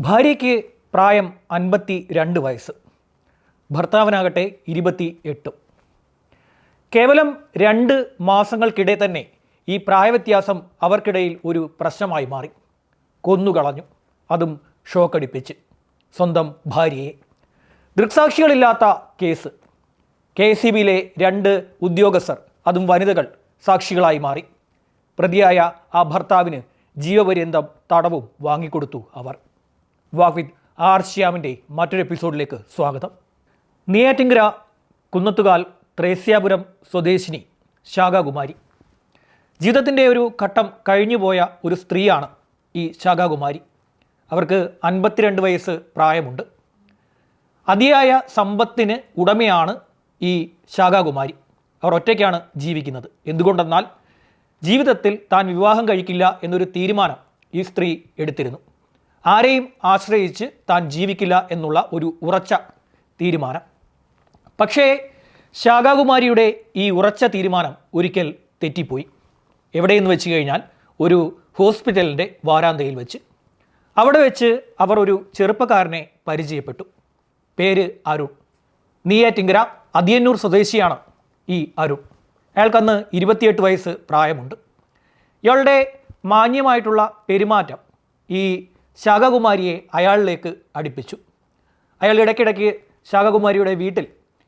ഭാര്യയ്ക്ക് പ്രായം അൻപത്തി രണ്ട് വയസ്സ്. ഭർത്താവിനാകട്ടെ ഇരുപത്തി എട്ടും കേവലം രണ്ട് മാസങ്ങൾക്കിടെ തന്നെ ഈ പ്രായവ്യത്യാസം അവർക്കിടയിൽ ഒരു പ്രശ്നമായി മാറി. കൊന്നുകളഞ്ഞു. അതും ഷോക്കടിപ്പിച്ച്. സ്വന്തം ഭാര്യയെ. ദൃക്സാക്ഷികളില്ലാത്ത കേസ്. കെ സി ബിയിലെ രണ്ട് ഉദ്യോഗസ്ഥർ അതും വനിതകൾ സാക്ഷികളായി മാറി. പ്രതിയായ ആ ഭർത്താവിന് ജീവപര്യന്തം തടവും വാങ്ങിക്കൊടുത്തു അവർ. വാക് വിത്ത് ആർ ശ്യാമിന്റെ മറ്റൊരു എപ്പിസോഡിലേക്ക് സ്വാഗതം. നെയ്യാറ്റിങ്കര കുന്നത്തുകാൽ ത്രേസ്യാപുരം സ്വദേശിനി ശാഖാകുമാരി. ജീവിതത്തിന്റെ ഒരു ഘട്ടം കഴിഞ്ഞുപോയ ഒരു സ്ത്രീയാണ് ഈ ശാഖാകുമാരി. അവർക്ക് അൻപത്തിരണ്ട് വയസ്സ് പ്രായമുണ്ട്. അതിയായ സമ്പത്തിന് ഉടമയാണ് ഈ ശാഖാകുമാരി. അവർ ഒറ്റയ്ക്കാണ് ജീവിക്കുന്നത്. എന്തുകൊണ്ടെന്നാൽ ജീവിതത്തിൽ താൻ വിവാഹം കഴിക്കില്ല എന്നൊരു തീരുമാനം ഈ സ്ത്രീ എടുത്തിരുന്നു. ആരെയും ആശ്രയിച്ച് താൻ ജീവിക്കില്ല എന്നുള്ള ഒരു ഉറച്ച തീരുമാനം. പക്ഷേ ശാഖാകുമാരിയുടെ ഈ ഉറച്ച തീരുമാനം ഒരിക്കൽ തെറ്റിപ്പോയി. എവിടെയെന്ന് വെച്ച് കഴിഞ്ഞാൽ ഒരു ഹോസ്പിറ്റലിന്റെ വാരാന്തയിൽ വെച്ച്. അവിടെ വെച്ച് അവർ ഒരു ചെറുപ്പക്കാരനെ പരിചയപ്പെട്ടു. പേര് അരുൺ. നീയാറ്റിങ്കര അതിയന്നൂർ സ്വദേശിയാണ് ഈ അരുൺ. അയാൾക്കന്ന് ഇരുപത്തിയെട്ട് വയസ്സ് പ്രായമുണ്ട്. ഇയാളുടെ മാന്യമായിട്ടുള്ള പെരുമാറ്റം ഈ ശാഖകുമാരിയെ അയാളിലേക്ക് അടുപ്പിച്ചു. അയാൾ ഇടയ്ക്കിടയ്ക്ക് ശാഖകുമാരിയുടെ വീട്ടിൽ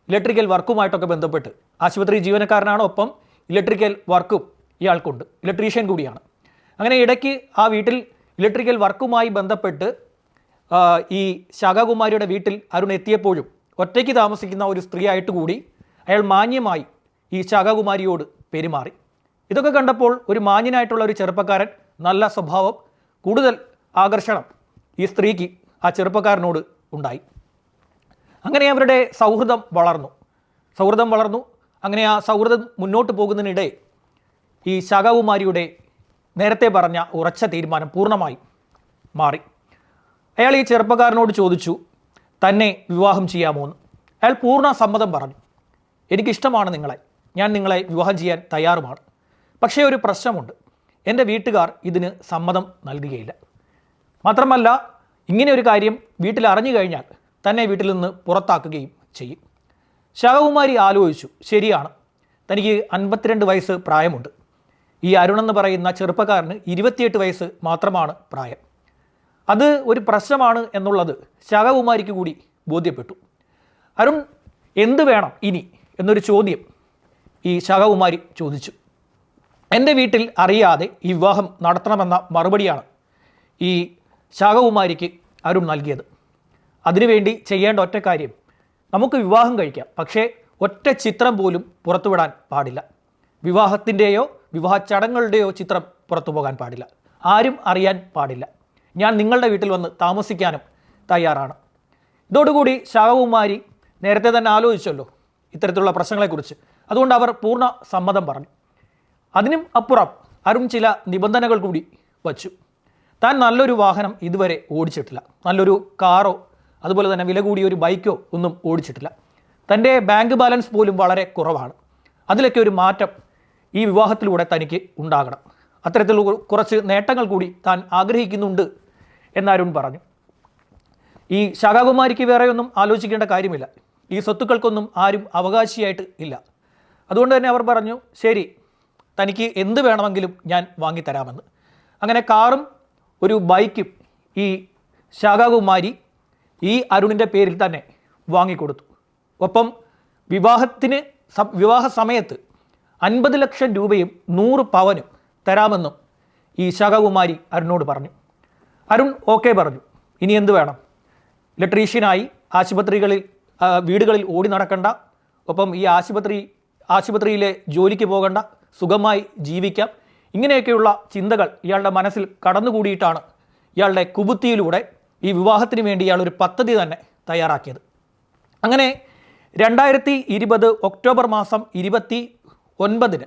ഇലക്ട്രിക്കൽ വർക്കുമായിട്ടൊക്കെ ബന്ധപ്പെട്ട് ആശുപത്രി ജീവനക്കാരനാണ്. ഒപ്പം ഇലക്ട്രിക്കൽ വർക്കും ഇയാൾക്കുണ്ട്. ഇലക്ട്രീഷ്യൻ കൂടിയാണ്. അങ്ങനെ ഇടയ്ക്ക് ആ വീട്ടിൽ ഇലക്ട്രിക്കൽ വർക്കുമായി ബന്ധപ്പെട്ട് ഈ ശാഖകുമാരിയുടെ വീട്ടിൽ അരുൺ എത്തിയപ്പോഴും ഒറ്റയ്ക്ക് താമസിക്കുന്ന ഒരു സ്ത്രീയായിട്ട് കൂടി അയാൾ മാന്യമായി ഈ ശാഖകുമാരിയോട് പെരുമാറി. ഇതൊക്കെ കണ്ടപ്പോൾ ഒരു മാന്യനായിട്ടുള്ള ഒരു ചെറുപ്പക്കാരൻ നല്ല സ്വഭാവം കൂടുതൽ ആകർഷണം ഈ സ്ത്രീക്ക് ആ ചെറുപ്പക്കാരനോട് ഉണ്ടായി. അങ്ങനെ അവരുടെ സൗഹൃദം വളർന്നു. സൗഹൃദം വളർന്നു. അങ്ങനെ ആ സൗഹൃദം മുന്നോട്ട് പോകുന്നതിനിടെ ഈ ശാഖകുമാരിയുടെ നേരത്തെ പറഞ്ഞ ഉറച്ച തീരുമാനം പൂർണമായി മാറി. അയാൾ ഈ ചെറുപ്പക്കാരനോട് ചോദിച്ചു തന്നെ വിവാഹം ചെയ്യാമോ എന്ന്? അയാൾ പൂർണ സമ്മതം പറഞ്ഞു. എനിക്കിഷ്ടമാണ് നിങ്ങളെ. ഞാൻ നിങ്ങളെ വിവാഹം ചെയ്യാൻ തയ്യാറുമാണ്. പക്ഷേ ഒരു പ്രശ്നമുണ്ട്. എന്റെ വീട്ടുകാർ ഇതിന് സമ്മതം നൽകുകയില്ല. മാത്രമല്ല ഇങ്ങനെ ഒരു കാര്യം വീട്ടിൽ അറിഞ്ഞു കഴിഞ്ഞാൽ തന്നെ വീട്ടിൽ നിന്ന് പുറത്താക്കുകയും ചെയ്യും. ശാഖകുമാരി ആലോചിച്ചു ശരിയാണ്. തനിക്ക് അൻപത്തിരണ്ട് വയസ്സ് പ്രായമുണ്ട്. ഈ അരുൺ എന്ന് പറയുന്ന ചെറുപ്പക്കാരന് ഇരുപത്തിയെട്ട് വയസ്സ് മാത്രമാണ് പ്രായം. അത് ഒരു പ്രശ്നമാണ് എന്നുള്ളത് ശാഖകുമാരിക്ക് കൂടി ബോധ്യപ്പെട്ടു. അരുൺ എന്ത് വേണം ഇനി എന്നൊരു ചോദ്യം ഈ ശാഖകുമാരി ചോദിച്ചു. എന്റെ വീട്ടിൽ അറിയാതെ ഈ വിവാഹം നടത്തണമെന്ന മറുപടിയാണ് ഈ ശാഖകുമാരിക്ക് അരുൺ നൽകിയത്. അതിനുവേണ്ടി ചെയ്യേണ്ട ഒറ്റ കാര്യം നമുക്ക് വിവാഹം കഴിക്കാം പക്ഷേ ഒറ്റ ചിത്രം പോലും പുറത്തുവിടാൻ പാടില്ല. വിവാഹത്തിന്റെയോ വിവാഹ ചടങ്ങുകളുടെയോ ചിത്രം പുറത്തു പോകാൻ പാടില്ല. ആരും അറിയാൻ പാടില്ല. ഞാൻ നിങ്ങളുടെ വീട്ടിൽ വന്ന് താമസിക്കാനും തയ്യാറാണ്. ഇതോടുകൂടി ശാഖകുമാരി നേരത്തെ തന്നെ ആലോചിച്ചല്ലോ ഇത്തരത്തിലുള്ള പ്രശ്നങ്ങളെക്കുറിച്ച്. അതുകൊണ്ട് അവർ പൂർണ സമ്മതം പറഞ്ഞു. അതിനും അപ്പുറം അരുൺ ചില നിബന്ധനകൾ കൂടി വച്ചു. താൻ നല്ലൊരു വാഹനം ഇതുവരെ ഓടിച്ചിട്ടില്ല. നല്ലൊരു കാറോ അതുപോലെ തന്നെ വില കൂടിയ ഒരു ബൈക്കോ ഒന്നും ഓടിച്ചിട്ടില്ല. തന്റെ ബാങ്ക് ബാലൻസ് പോലും വളരെ കുറവാണ്. അതിലൊക്കെ ഒരു മാറ്റം ഈ വിവാഹത്തിലൂടെ തനിക്ക് ഉണ്ടാകണം. അത്തരത്തിൽ കുറച്ച് നേട്ടങ്ങൾ കൂടി താൻ ആഗ്രഹിക്കുന്നുണ്ട് എന്നരുൺ പറഞ്ഞു. ഈ ശാഖാകുമാരിക്ക് വേറെയൊന്നും ആലോചിക്കേണ്ട കാര്യമില്ല. ഈ സ്വത്തുക്കൾക്കൊന്നും ആരും അവകാശിയായിട്ട് ഇല്ല. അതുകൊണ്ട് തന്നെ അവർ പറഞ്ഞു ശരി തനിക്ക് എന്ത് വേണമെങ്കിലും ഞാൻ വാങ്ങിത്തരാമെന്ന്. അങ്ങനെ കാറും ഒരു ബൈക്ക് ഈ ശാഖാകുമാരി ഈ അരുണിന്റെ പേരിൽ തന്നെ വാങ്ങിക്കൊടുത്തു. ഒപ്പം വിവാഹത്തിന് വിവാഹ സമയത്ത് അൻപത് ലക്ഷം രൂപയും നൂറ് പവനും തരാമെന്നും ഈ ശാഖാകുമാരി അരുണോട് പറഞ്ഞു. അരുൺ ഓക്കെ പറഞ്ഞു. ഇനി എന്ത് വേണം? ഇലക്ട്രീഷ്യനായി ആശുപത്രികളിൽ വീടുകളിൽ ഓടി നടക്കണ്ട. ഒപ്പം ഈ ആശുപത്രി ആശുപത്രിയിലെ ജോലിക്ക് പോകണ്ട. സുഖമായി ജീവിക്കാം. ഇങ്ങനെയൊക്കെയുള്ള ചിന്തകൾ ഇയാളുടെ മനസ്സിൽ കടന്നുകൂടിയിട്ടാണ് ഇയാളുടെ കുബുത്തിയിലൂടെ ഈ വിവാഹത്തിന് വേണ്ടി ഇയാൾ ഒരു പദ്ധതി തന്നെ തയ്യാറാക്കിയത്. അങ്ങനെ രണ്ടായിരത്തി ഇരുപത് ഒക്ടോബർ മാസം ഇരുപത്തി ഒൻപതിന്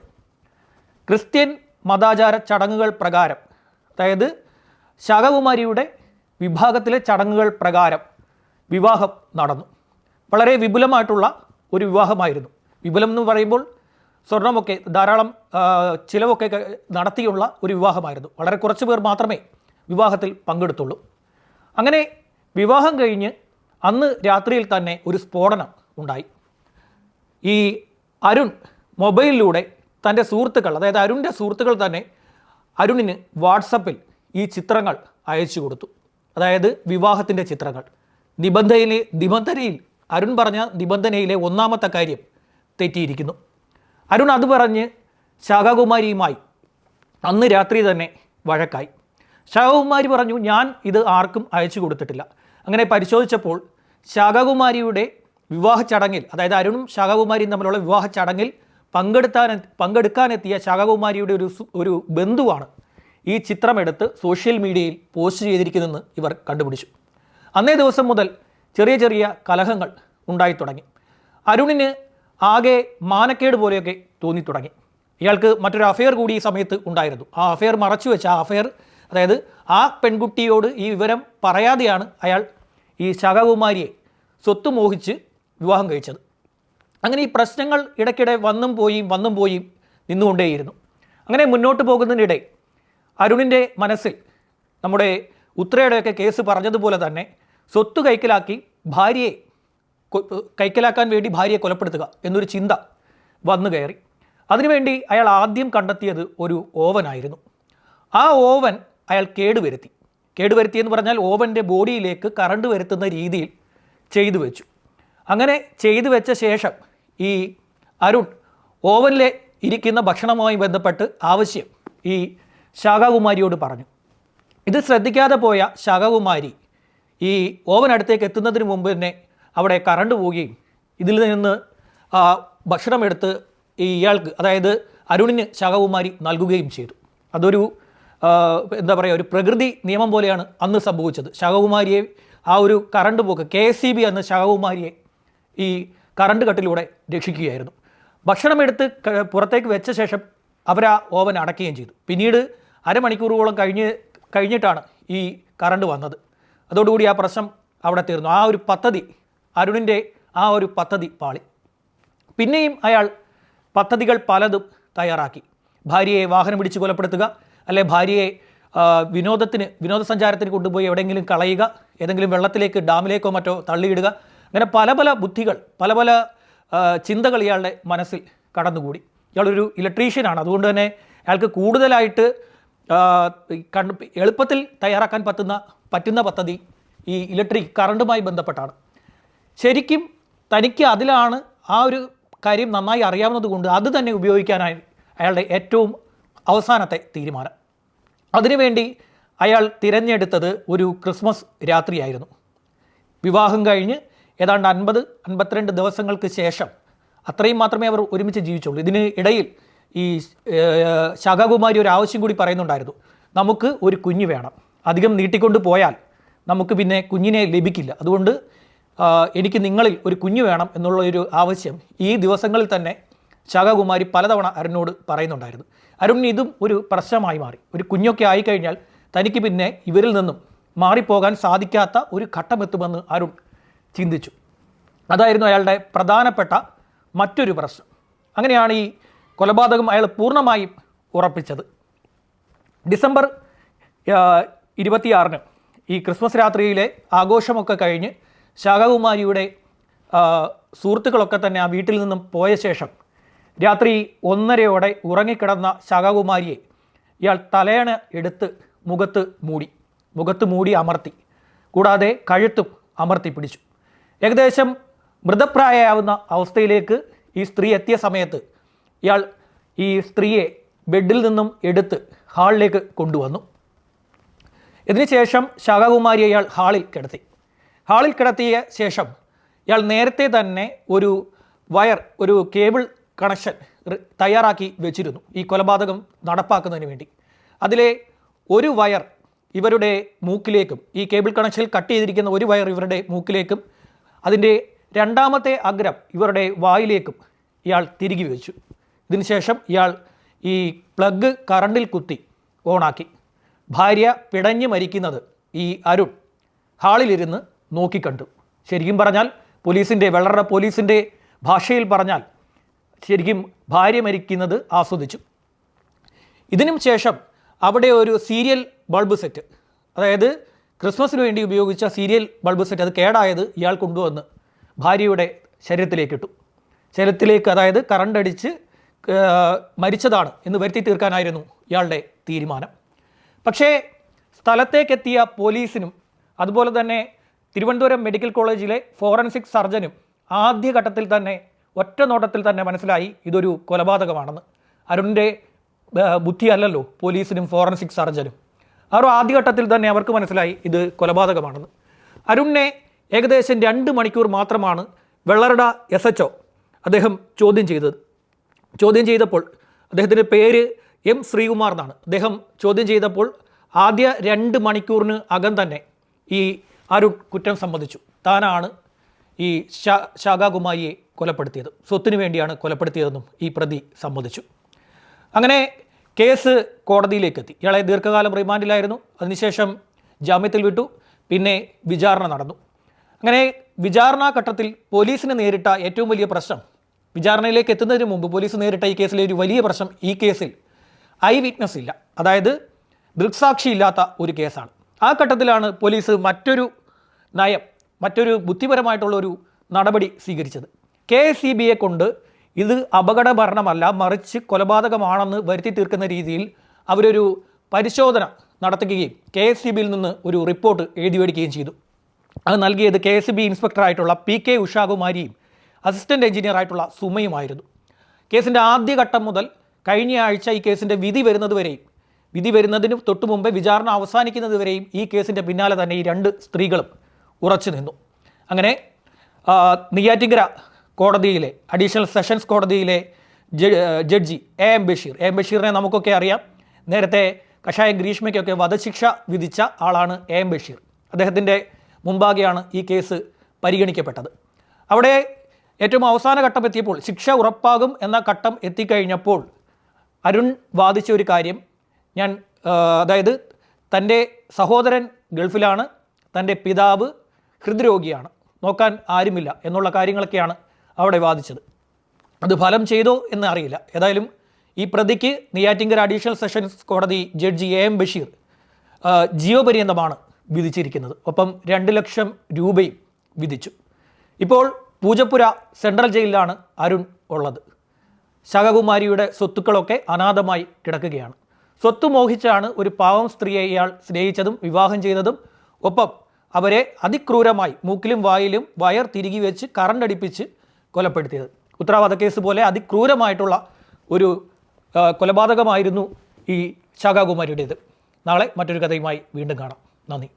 ക്രിസ്ത്യൻ മതാചാര ചടങ്ങുകൾ പ്രകാരം അതായത് ശാഖകുമാരിയുടെ വിഭാഗത്തിലെ ചടങ്ങുകൾ പ്രകാരം വിവാഹം നടന്നു. വളരെ വിപുലമായിട്ടുള്ള ഒരു വിവാഹമായിരുന്നു. വിപുലം എന്ന് പറയുമ്പോൾ സ്വർണമൊക്കെ ധാരാളം ചിലവൊക്കെ നടത്തിയുള്ള ഒരു വിവാഹമായിരുന്നു. വളരെ കുറച്ച് പേർ മാത്രമേ വിവാഹത്തിൽ പങ്കെടുത്തുള്ളൂ. അങ്ങനെ വിവാഹം കഴിഞ്ഞ് അന്ന് രാത്രിയിൽ തന്നെ ഒരു സ്ഫോടനം ഉണ്ടായി. ഈ അരുൺ മൊബൈലിലൂടെ തന്റെ സുഹൃത്തുക്കൾ അതായത് അരുണിന്റെ സുഹൃത്തുക്കൾ തന്നെ അരുണിന് വാട്സപ്പിൽ ഈ ചിത്രങ്ങൾ അയച്ചു കൊടുത്തു. അതായത് വിവാഹത്തിന്റെ ചിത്രങ്ങൾ. നിബന്ധനയിലെ നിബന്ധനയിൽ അരുൺ പറഞ്ഞ നിബന്ധനയിലെ ഒന്നാമത്തെ കാര്യം തെറ്റിയിരിക്കുന്നു. അരുൺ അത് പറഞ്ഞ് ശാഖാകുമാരിയുമായി അന്ന് രാത്രി തന്നെ വഴക്കായി. ശാഖകുമാരി പറഞ്ഞു ഞാൻ ഇത് ആർക്കും അയച്ചു കൊടുത്തിട്ടില്ല. അങ്ങനെ പരിശോധിച്ചപ്പോൾ ശാഖകുമാരിയുടെ വിവാഹ ചടങ്ങിൽ അതായത് അരുണും ശാഖകുമാരിയും തമ്മിലുള്ള വിവാഹ ചടങ്ങിൽ പങ്കെടുത്താൻ പങ്കെടുക്കാനെത്തിയ ശാഖകുമാരിയുടെ ഒരു ഒരു ബന്ധുവാണ് ഈ ചിത്രമെടുത്ത് സോഷ്യൽ മീഡിയയിൽ പോസ്റ്റ് ചെയ്തിരിക്കുന്നതെന്ന് ഇവർ കണ്ടുപിടിച്ചു. അന്നേ ദിവസം മുതൽ ചെറിയ ചെറിയ കലഹങ്ങൾ ഉണ്ടായി തുടങ്ങി. അരുണിന് ആകെ മാനക്കേട് പോലെയൊക്കെ തോന്നി തുടങ്ങി. ഇയാൾക്ക് മറ്റൊരു അഫെയർ കൂടി ഈ സമയത്ത് ഉണ്ടായിരുന്നു. ആ അഫെയർ മറച്ചു വെച്ച ആ അഫെയർ അതായത് ആ പെൺകുട്ടിയോട് ഈ വിവരം പറയാതെയാണ് അയാൾ ഈ ശാഖകുമാരിയെ സ്വത്ത് മോഹിച്ച് വിവാഹം കഴിച്ചത്. അങ്ങനെ ഈ പ്രശ്നങ്ങൾ ഇടയ്ക്കിടെ വന്നും പോയും വന്നും പോയും നിന്നുകൊണ്ടേയിരുന്നു. അങ്ങനെ മുന്നോട്ട് പോകുന്നതിനിടെ അരുണിന്റെ മനസ്സിൽ നമ്മുടെ ഉത്രയുടെയൊക്കെ കേസ് പറഞ്ഞതുപോലെ തന്നെ സ്വത്ത് കൈക്കലാക്കി ഭാര്യയെ കൈക്കലാക്കാൻ വേണ്ടി ഭാര്യയെ കൊലപ്പെടുത്തുക എന്നൊരു ചിന്ത വന്നു കയറി. അതിനുവേണ്ടി അയാൾ ആദ്യം കണ്ടെത്തിയത് ഒരു ഓവനായിരുന്നു. ആ ഓവൻ അയാൾ കേടുവരുത്തി. കേടുവരുത്തി എന്ന് പറഞ്ഞാൽ ഓവന്റെ ബോഡിയിലേക്ക് കറണ്ട് വരുത്തുന്ന രീതിയിൽ ചെയ്തു വെച്ചു. അങ്ങനെ ചെയ്തു വെച്ച ശേഷം ഈ അരുൺ ഓവനിലെ ഇരിക്കുന്ന ഭക്ഷണവുമായി ബന്ധപ്പെട്ട് ആവശ്യം ഈ ശാഖാകുമാരിയോട് പറഞ്ഞു. ഇത് ശ്രദ്ധിക്കാതെ പോയ ശാഖകുമാരി ഈ ഓവൻ അടുത്തേക്ക് എത്തുന്നതിന് മുമ്പ് തന്നെ അവിടെ കറണ്ട് പോവുകയും ഇതിൽ നിന്ന് ഭക്ഷണമെടുത്ത് ഇയാൾക്ക് അതായത് അരുണിന് ശാഖകുമാരി നൽകുകയും ചെയ്തു. അതൊരു എന്താ പറയുക ഒരു പ്രകൃതി നിയമം പോലെയാണ് അന്ന് സംഭവിച്ചത്. ശാഖകുമാരിയെ ആ ഒരു കറണ്ട് പോക്ക് കെ എസ് സി ബി എന്ന ശാഖകുമാരിയെ ഈ കറണ്ട് കട്ടിലൂടെ രക്ഷിക്കുകയായിരുന്നു. ഭക്ഷണമെടുത്ത് പുറത്തേക്ക് വെച്ച ശേഷം അവർ ആ ഓവൻ അടയ്ക്കുകയും ചെയ്തു. പിന്നീട് അരമണിക്കൂറുകളോളം കഴിഞ്ഞ് കഴിഞ്ഞിട്ടാണ് ഈ കറണ്ട് വന്നത്. അതോടുകൂടി ആ പ്രശ്നം അവിടെ തീർന്നു. ആ ഒരു പദ്ധതി അരുണിന്റെ ആ ഒരു പദ്ധതി പാളി. പിന്നെയും അയാൾ പദ്ധതികൾ പലതും തയ്യാറാക്കി. ഭാര്യയെ വാഹനം പിടിച്ച് കൊലപ്പെടുത്തുക അല്ലെ ഭാര്യയെ വിനോദത്തിന് വിനോദസഞ്ചാരത്തിന് കൊണ്ടുപോയി എവിടെയെങ്കിലും കളയുക ഏതെങ്കിലും വെള്ളത്തിലേക്ക് ഡാമിലേക്കോ മറ്റോ തള്ളിയിടുക അങ്ങനെ പല പല ബുദ്ധികൾ പല പല ചിന്തകൾ ഇയാളുടെ മനസ്സിൽ കടന്നുകൂടി. ഇയാളൊരു ഇലക്ട്രീഷ്യനാണ് അതുകൊണ്ട് തന്നെ അയാൾക്ക് കൂടുതലായിട്ട് കണ്ട് എളുപ്പത്തിൽ തയ്യാറാക്കാൻ പറ്റുന്ന പറ്റുന്ന പദ്ധതി ഈ ഇലക്ട്രിക് കറണ്ടുമായി ബന്ധപ്പെട്ടാണ്. ശരിക്കും തനിക്ക് അതിലാണ് ആ ഒരു കാര്യം നന്നായി അറിയാവുന്നതുകൊണ്ട് അത് തന്നെ ഉപയോഗിക്കാനായി അയാളുടെ ഏറ്റവും അവസാനത്തെ തീരുമാനം. അതിനുവേണ്ടി അയാൾ തിരഞ്ഞെടുത്തത് ഒരു ക്രിസ്മസ് രാത്രിയായിരുന്നു. വിവാഹം കഴിഞ്ഞ് ഏതാണ്ട് അൻപത് അൻപത്തിരണ്ട് ദിവസങ്ങൾക്ക് ശേഷം അത്രയും മാത്രമേ അവർ ഒരുമിച്ച് ജീവിച്ചുള്ളൂ. ഇതിന് ഇടയിൽ ഈ ശാഖാകുമാരി ഒരു ആവശ്യം കൂടി പറയുന്നുണ്ടായിരുന്നു. നമുക്ക് ഒരു കുഞ്ഞ് വേണം. അധികം നീട്ടിക്കൊണ്ട് പോയാൽ നമുക്ക് പിന്നെ കുഞ്ഞിനെ ലഭിക്കില്ല. അതുകൊണ്ട് എനിക്ക് നിങ്ങളിൽ ഒരു കുഞ്ഞു വേണം എന്നുള്ള ഒരു ആവശ്യം ഈ ദിവസങ്ങളിൽ തന്നെ ശാഖാകുമാരി പലതവണ അരുണിനോട് പറയുന്നുണ്ടായിരുന്നു. അരുൺ ഇതും ഒരു പ്രശ്നമായി മാറി. ഒരു കുഞ്ഞൊക്കെ ആയിക്കഴിഞ്ഞാൽ തനിക്ക് പിന്നെ ഇവരിൽ നിന്നും മാറിപ്പോകാൻ സാധിക്കാത്ത ഒരു ഘട്ടമെത്തുമെന്ന് അരുൺ ചിന്തിച്ചു. അതായിരുന്നു അയാളുടെ പ്രധാനപ്പെട്ട മറ്റൊരു പ്രശ്നം. അങ്ങനെയാണ് ഈ കൊലപാതകം അയാൾ പൂർണമായും ഉറപ്പിച്ചത്. ഡിസംബർ ഇരുപത്തിയാറിന് ഈ ക്രിസ്മസ് രാത്രിയിലെ ആഘോഷമൊക്കെ കഴിഞ്ഞ് ശാഖകുമാരിയുടെ സുഹൃത്തുക്കളൊക്കെ തന്നെ ആ വീട്ടിൽ നിന്നും പോയ ശേഷം രാത്രി ഒന്നരയോടെ ഉറങ്ങിക്കിടന്ന ശാഖകുമാരിയെ ഇയാൾ തലയണ എടുത്ത് മുഖത്ത് മൂടി മുഖത്ത് മൂടി അമർത്തി കൂടാതെ കഴുത്തും അമർത്തി പിടിച്ചു. ഏകദേശം മൃതപ്രായയാവുന്ന അവസ്ഥയിലേക്ക് ഈ സ്ത്രീ എത്തിയ സമയത്ത് ഇയാൾ ഈ സ്ത്രീയെ ബെഡിൽ നിന്നും എടുത്ത് ഹാളിലേക്ക് കൊണ്ടുവന്നു. ഇതിനുശേഷം ശാഖകുമാരി അയാൾ ഹാളിൽ കിടത്തി. ഹാളിൽ കിടത്തിയ ശേഷം ഇയാൾ നേരത്തെ തന്നെ ഒരു വയർ ഒരു കേബിൾ കണക്ഷൻ തയ്യാറാക്കി വെച്ചിരുന്നു ഈ കൊലപാതകം നടപ്പാക്കുന്നതിന് വേണ്ടി. അതിലെ ഒരു വയർ ഇവരുടെ മൂക്കിലേക്കും ഈ കേബിൾ കണക്ഷനിൽ കട്ട് ചെയ്തിരിക്കുന്ന ഒരു വയർ ഇവരുടെ മൂക്കിലേക്കും അതിന്റെ രണ്ടാമത്തെ അഗ്രം ഇവരുടെ വായിലേക്കും ഇയാൾ തിരികെ വെച്ചു. ഇതിനുശേഷം ഇയാൾ ഈ പ്ലഗ് കറണ്ടിൽ കുത്തി ഓണാക്കി. ഭാര്യ പിടഞ്ഞു മരിക്കുന്നത് ഈ അരുൺ ഹാളിലിരുന്ന് നോക്കിക്കണ്ടു. ശരിക്കും പറഞ്ഞാൽ പോലീസിന്റെ വെള്ളറ പോലീസിന്റെ ഭാഷയിൽ പറഞ്ഞാൽ ശരിക്കും ഭാര്യ മരിക്കുന്നത് ആസ്വദിച്ചു. ഇതിനും ശേഷം അവിടെ ഒരു സീരിയൽ ബൾബ് സെറ്റ് അതായത് ക്രിസ്മസിന് വേണ്ടി ഉപയോഗിച്ച സീരിയൽ ബൾബ് സെറ്റ് അത് കേടായത് ഇയാൾ കൊണ്ടുവന്ന് ഭാര്യയുടെ ശരീരത്തിലേക്ക് ഇട്ടു ശരീരത്തിലേക്ക് അതായത് കറണ്ട് അടിച്ച് മരിച്ചതാണ് എന്ന് വരുത്തി തീർക്കാനായിരുന്നു ഇയാളുടെ തീരുമാനം. പക്ഷേ സ്ഥലത്തേക്കെത്തിയ പോലീസിനും അതുപോലെ തന്നെ തിരുവനന്തപുരം മെഡിക്കൽ കോളേജിലെ ഫോറൻസിക് സർജനും ആദ്യഘട്ടത്തിൽ തന്നെ ഒറ്റ നോട്ടത്തിൽ തന്നെ മനസ്സിലായി ഇതൊരു കൊലപാതകമാണെന്ന്. അരുണിന്റെ ബുദ്ധിയല്ലല്ലോ പോലീസിനും ഫോറൻസിക് സർജനും. അവർ ആദ്യഘട്ടത്തിൽ തന്നെ അവർക്ക് മനസ്സിലായി ഇത് കൊലപാതകമാണെന്ന്. അരുണിനെ ഏകദേശം രണ്ട് മണിക്കൂർ മാത്രമാണ് വെള്ളറട എസ് എച്ച് അദ്ദേഹം ചോദ്യം ചെയ്തത്. ചോദ്യം ചെയ്തപ്പോൾ അദ്ദേഹത്തിന്റെ പേര് എം ശ്രീകുമാർ എന്നാണ്. അദ്ദേഹം ചോദ്യം ചെയ്തപ്പോൾ ആദ്യ രണ്ട് മണിക്കൂറിന് അകം തന്നെ ഈ അരുൺ കുറ്റം സമ്മതിച്ചു. താനാണ് ഈ ശാ ശാഖാകുമാരിയെ കൊലപ്പെടുത്തിയത്. സ്വത്തിനു വേണ്ടിയാണ് കൊലപ്പെടുത്തിയതെന്നും ഈ പ്രതി സമ്മതിച്ചു. അങ്ങനെ കേസ് കോടതിയിലേക്കെത്തി. ഇയാളെ ദീർഘകാലം റിമാൻഡിലായിരുന്നു. അതിനുശേഷം ജാമ്യത്തിൽ വിട്ടു. പിന്നെ വിചാരണ നടന്നു. അങ്ങനെ വിചാരണാ ഘട്ടത്തിൽ പോലീസിന് നേരിട്ട ഏറ്റവും വലിയ പ്രശ്നം വിചാരണയിലേക്ക് എത്തുന്നതിന് മുമ്പ് പോലീസ് നേരിട്ട ഈ കേസിലെ ഒരു വലിയ പ്രശ്നം ഈ കേസിൽ ഐ വിറ്റ്നസ് ഇല്ല. അതായത് ദൃക്സാക്ഷി ഇല്ലാത്ത ഒരു കേസാണ്. ആ ഘട്ടത്തിലാണ് പോലീസ് മറ്റൊരു നയം മറ്റൊരു ബുദ്ധിപരമായിട്ടുള്ള ഒരു നടപടി സ്വീകരിച്ചത്. കെ എസ് സി ബിയെ കൊണ്ട് ഇത് അപകട ഭരണമല്ല മറിച്ച് കൊലപാതകമാണെന്ന് വരുത്തി തീർക്കുന്ന രീതിയിൽ അവരൊരു പരിശോധന നടത്തുകയും കെ എസ് സി ബിയിൽ നിന്ന് ഒരു റിപ്പോർട്ട് എഴുതി മേടിക്കുകയും ചെയ്തു. അത് നൽകിയത് കെ എസ് ബി ഇൻസ്പെക്ടറായിട്ടുള്ള പി കെ ഉഷാകുമാരിയും അസിസ്റ്റന്റ് എഞ്ചിനീയർ ആയിട്ടുള്ള സുമയുമായിരുന്നു. കേസിന്റെ ആദ്യഘട്ടം മുതൽ കഴിഞ്ഞ ആഴ്ച ഈ കേസിന്റെ വിധി വരുന്നത് വരെയും വിധി വരുന്നതിന് തൊട്ടു മുമ്പേ വിചാരണ അവസാനിക്കുന്നത് വരെയും ഈ കേസിന്റെ പിന്നാലെ തന്നെ ഈ രണ്ട് സ്ത്രീകളും ഉറച്ചു നിന്നു. അങ്ങനെ നെയ്യാറ്റിങ്കര കോടതിയിലെ അഡീഷണൽ സെഷൻസ് കോടതിയിലെ judge A M Basheer. A M ബഷീറിനെ നമുക്കൊക്കെ അറിയാം. നേരത്തെ കഷായം ഗ്രീഷ്മയ്ക്കൊക്കെ വധശിക്ഷ വിധിച്ച ആളാണ് എ എം ബഷീർ. അദ്ദേഹത്തിന്റെ മുമ്പാകെയാണ് ഈ കേസ് പരിഗണിക്കപ്പെട്ടത്. അവിടെ ഏറ്റവും അവസാന ഘട്ടം എത്തിയപ്പോൾ ശിക്ഷ ഉറപ്പാകും എന്ന ഘട്ടം എത്തിക്കഴിഞ്ഞപ്പോൾ അരുൺ വാദിച്ച ഒരു കാര്യം ഞാൻ അതായത് തന്റെ സഹോദരൻ ഗൾഫിലാണ് തന്റെ പിതാവ് ഹൃദ്രോഗിയാണ്. നോക്കാൻ ആരുമില്ല എന്നുള്ള കാര്യങ്ങളൊക്കെയാണ് അവിടെ വാദിച്ചത്. അത് ഫലം ചെയ്തോ എന്ന് അറിയില്ല. ഏതായാലും ഈ പ്രതിക്ക് നെയ്യാറ്റിങ്കര അഡീഷണൽ സെഷൻസ് കോടതി ജഡ്ജി എ എം ബഷീർ ജീവപര്യന്തമാണ് വിധിച്ചിരിക്കുന്നത്. ഒപ്പം രണ്ട് ലക്ഷം രൂപയും വിധിച്ചു. ഇപ്പോൾ പൂജപ്പുര സെൻട്രൽ ജയിലിലാണ് അരുൺ ഉള്ളത്. ശകകുമാരിയുടെ സ്വത്തുക്കളൊക്കെ അനാഥമായി കിടക്കുകയാണ്. സ്വത്ത് മോഹിച്ചാണ് ഒരു പാവം സ്ത്രീയെ ഇയാൾ സ്നേഹിച്ചതും വിവാഹം ചെയ്തതും. ഒപ്പം അവരെ അതിക്രൂരമായി മൂക്കിലും വായിലും വയർ തിരികി വെച്ച് കറണ്ട് അടിപ്പിച്ച് കൊലപ്പെടുത്തിയത്. ഉത്തരവാദ കേസ് പോലെ അതിക്രൂരമായിട്ടുള്ള ഒരു കൊലപാതകമായിരുന്നു ഈ ശാഖാകുമാരിയുടേത്. നാളെ മറ്റൊരു കഥയുമായി വീണ്ടും കാണാം. നന്ദി.